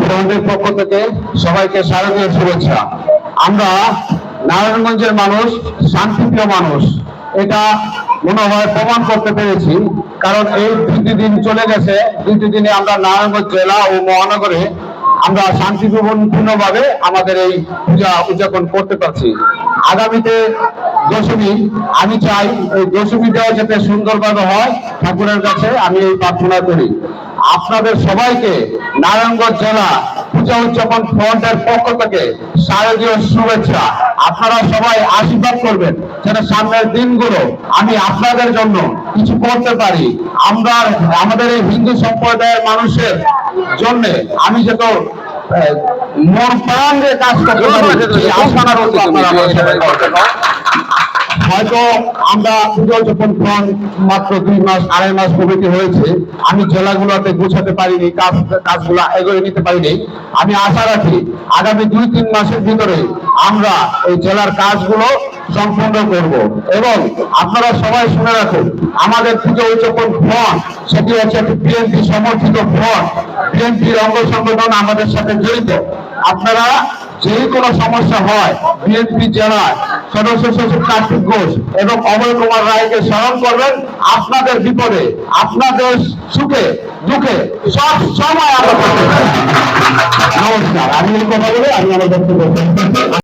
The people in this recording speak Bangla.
বিএনপির পক্ষ থেকে সবাইকে শারদীয় শুভেচ্ছা। আমরা নারায়ণগঞ্জের মানুষ, শান্তিপ্রিয় মানুষ। এটা মনে হয় প্রমাণ করতে পেরেছি, কারণ এই দুটি দিন চলে গেছে। দুটি দিনে আমরা নারায়ণগঞ্জ জেলা ও মহানগরে আমরা শান্তিপূর্ণভাবে আমাদের এই পূজা উদযাপন করতে পারছি। আগামীতে দশমী, আমি চাই এই দশমীটাও যাতে সুন্দরভাবে হয়, ঠাকুরের কাছে আমি এই প্রার্থনা করি। আপনাদের সবাইকে নারায়ণগঞ্জ জেলা পূজা উদযাপন ফ্রন্টের পক্ষ থেকে শারদীয় শুভেচ্ছা আপনারা সবাই আশীর্বাদ করবেন যেন সামনের দিনগুলো আমি আপনাদের জন্য কিছু করতে পারি আমরা আমাদের এই হিন্দু সম্প্রদায়ের মানুষের জন্য আমি যত মন প্রাণ দিয়ে কাজ করতে পারি আপনারা। হয়তো আমরা পুজো যখন ফ্রন্ট মাত্র দুই মাস, আড়াই মাস প্রভৃতি হয়েছে, আমি জেলাগুলোতে গোছাতে পারিনি, কাজ, কাজগুলো এগিয়ে নিতে পারিনি। আমি আশা রাখি আগামী দুই, তিন মাসের ভিতরে আমরা এই জেলার কাজগুলো সম্পূর্ণ করব। এবং আপনারা সবাই শুনে রাখুন, আমাদের পুজো উদযাপন ফ্রন্ট সেটি হচ্ছে একটি বিএনপি সমর্থিত ফ্রন্ট বিএনপির অঙ্গ সংগঠন আমাদের সাথে জড়িত। আপনারা যে কোনো সমস্যা হয় বিএনপি জেলায় সদস্য সচিব কার্তিক ঘোষ এবং অমল কুমার রায়কে স্মরণ করবেন, আপনাদের বিপদে, আপনাদের সুখে, দুঃখে সব সময় আমরা নমস্কার, আমি এই কথা বলে আমি আমার বক্তব্য।